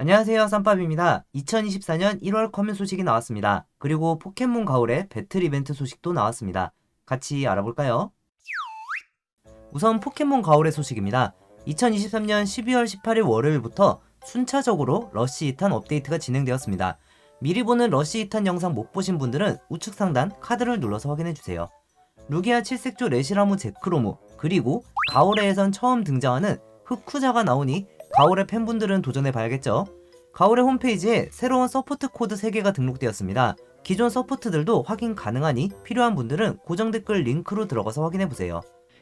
안녕하세요 쌈밥입니다. 2024년 1월 커뮤 소식이 나왔습니다. 그리고 포켓몬 가을의 배틀 이벤트 소식도 나왔습니다. 같이 알아볼까요? 우선 포켓몬 가을의 소식입니다. 2023년 12월 18일 월요일부터 순차적으로 러시 2탄 업데이트가 진행되었습니다. 미리 보는 러시 2탄 영상 못 보신 분들은 우측 상단 카드를 눌러서 확인해주세요. 루기아 칠색조 레시라무 제크로무 그리고 가오레에선 처음 등장하는 흑쿠자가 나오니 가오레 팬분들은 도전해 봐야겠죠. 가오레 홈페이지에 새로운 서포트 코드 3개가 등록되었습니다. 기존 서포트들도 확인 가능하니 필요한 분들은 고정 댓글 링크로 들어가서 확인해 보세요.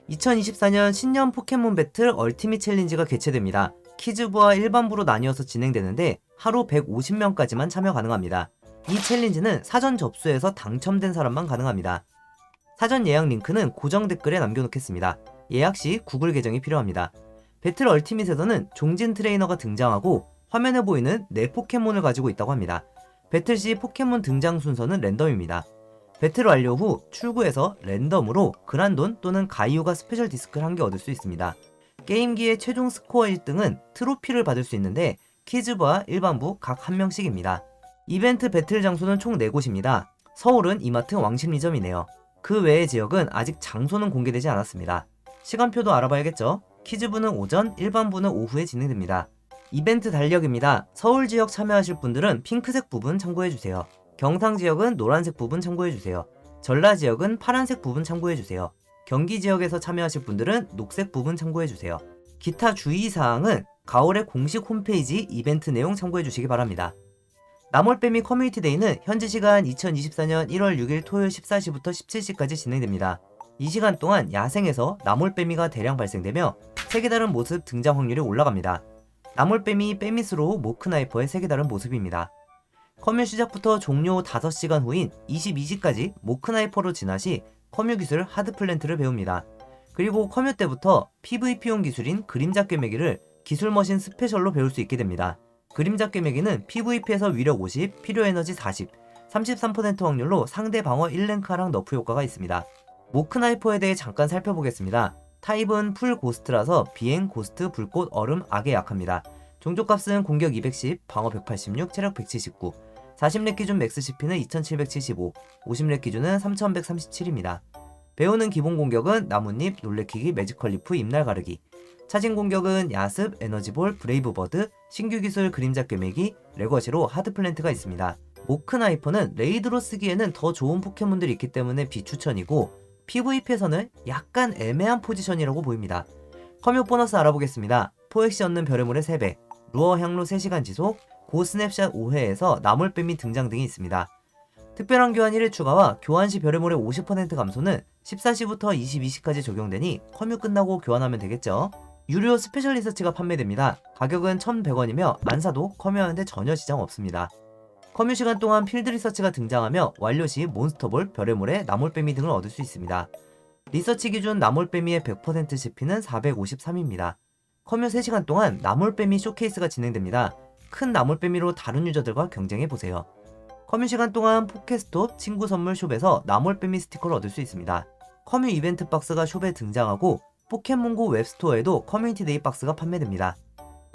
2024년 신년 포켓몬 배틀 얼티밋 챌린지가 개최됩니다. 키즈부와 일반부로 나뉘어서 진행되는데 하루 150명까지만 참여 가능합니다. 이 챌린지는 사전 접수해서 당첨된 사람만 가능합니다. 사전 예약 링크는 고정 댓글에 남겨놓겠습니다. 예약 시 구글 계정이 필요합니다. 배틀 얼티밋에서는 종진 트레이너가 등장하고 화면에 보이는 네 포켓몬을 가지고 있다고 합니다. 배틀 시 포켓몬 등장 순서는 랜덤입니다. 배틀 완료 후 출구에서 랜덤으로 그란돈 또는 가이오가 스페셜 디스크를 한 개 얻을 수 있습니다. 게임기의 최종 스코어 1등은 트로피를 받을 수 있는데 키즈부와 일반부 각 한 명씩입니다. 이벤트 배틀 장소는 총 4곳입니다. 서울은 이마트 왕십리점이네요. 그 외의 지역은 아직 장소는 공개되지 않았습니다. 시간표도 알아봐야겠죠? 키즈부는 오전, 일반부는 오후에 진행됩니다. 이벤트 달력입니다. 서울 지역 참여하실 분들은 핑크색 부분 참고해주세요. 경상 지역은 노란색 부분 참고해주세요. 전라 지역은 파란색 부분 참고해주세요. 경기 지역에서 참여하실 분들은 녹색 부분 참고해주세요. 기타 주의사항은 가을의 공식 홈페이지 이벤트 내용 참고해주시기 바랍니다. 나몰빼미 커뮤니티 데이는 현지 시간 2024년 1월 6일 토요일 14시부터 17시까지 진행됩니다. 이 시간 동안 야생에서 나몰빼미가 대량 발생되며 색이 다른 모습 등장 확률이 올라갑니다. 나몰빼미 빼미스로 모크나이퍼의 색이 다른 모습입니다. 커뮤 시작부터 종료 5시간 후인 22시까지 모크나이퍼로 진화 시 커뮤 기술 하드플랜트를 배웁니다. 그리고 커뮤 때부터 PVP용 기술인 그림자 꿰매기를 기술 머신 스페셜로 배울 수 있게 됩니다. 그림자 꿰매기는 PVP에서 위력 50, 필요 에너지 40, 33% 확률로 상대 방어 1랭크하락 너프 효과가 있습니다. 모크나이퍼에 대해 잠깐 살펴보겠습니다. 타입은 풀 고스트라서 비행, 고스트, 불꽃, 얼음, 악에 약합니다. 종족값은 공격 210, 방어 186, 체력 179, 40렙 기준 맥스 CP는 2775, 50렙 기준은 3137입니다. 배우는 기본 공격은 나뭇잎, 놀래키기, 매지컬 리프, 입날 가르기. 차진 공격은 야습, 에너지볼, 브레이브버드, 신규 기술 그림자 꿰매기, 레거시로 하드플랜트가 있습니다. 모크나이퍼는 레이드로 쓰기에는 더 좋은 포켓몬들이 있기 때문에 비추천이고 PVP에서는 약간 애매한 포지션이라고 보입니다. 커뮤 보너스 알아보겠습니다. 포획시 얻는 별의물의 3배, 루어 향로 3시간 지속, 고 스냅샷 5회에서 나물뱀이 등장 등이 있습니다. 특별한 교환 1회 추가와 교환 시 별의물의 50% 감소는 14시부터 22시까지 적용되니 커뮤 끝나고 교환하면 되겠죠. 유료 스페셜 리서치가 판매됩니다. 가격은 1,100원이며 안 사도 커뮤하는데 전혀 지장 없습니다. 커뮤 시간 동안 필드 리서치가 등장하며 완료 시 몬스터볼, 별의물의 나몰빼미 등을 얻을 수 있습니다. 리서치 기준 나몰빼미의 100% CP는 453입니다. 커뮤 3시간 동안 나몰빼미 쇼케이스가 진행됩니다. 큰 나몰빼미로 다른 유저들과 경쟁해보세요. 커뮤 시간 동안 포켓스톱 친구 선물 숍에서 나몰빼미 스티커를 얻을 수 있습니다. 커뮤 이벤트 박스가 숍에 등장하고 포켓몬고 웹스토어에도 커뮤니티 데이 박스가 판매됩니다.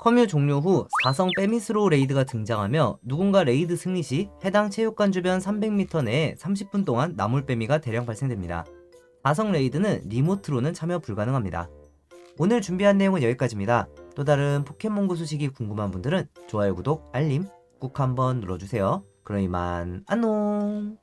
커뮤 종료 후 4성 빼미스로 레이드가 등장하며 누군가 레이드 승리 시 해당 체육관 주변 300m 내에 30분 동안 나물빼미가 대량 발생됩니다. 4성 레이드는 리모트로는 참여 불가능합니다. 오늘 준비한 내용은 여기까지입니다. 또 다른 포켓몬고 소식이 궁금한 분들은 좋아요, 구독, 알림 꾹 한번 눌러주세요. 그럼 이만 안녕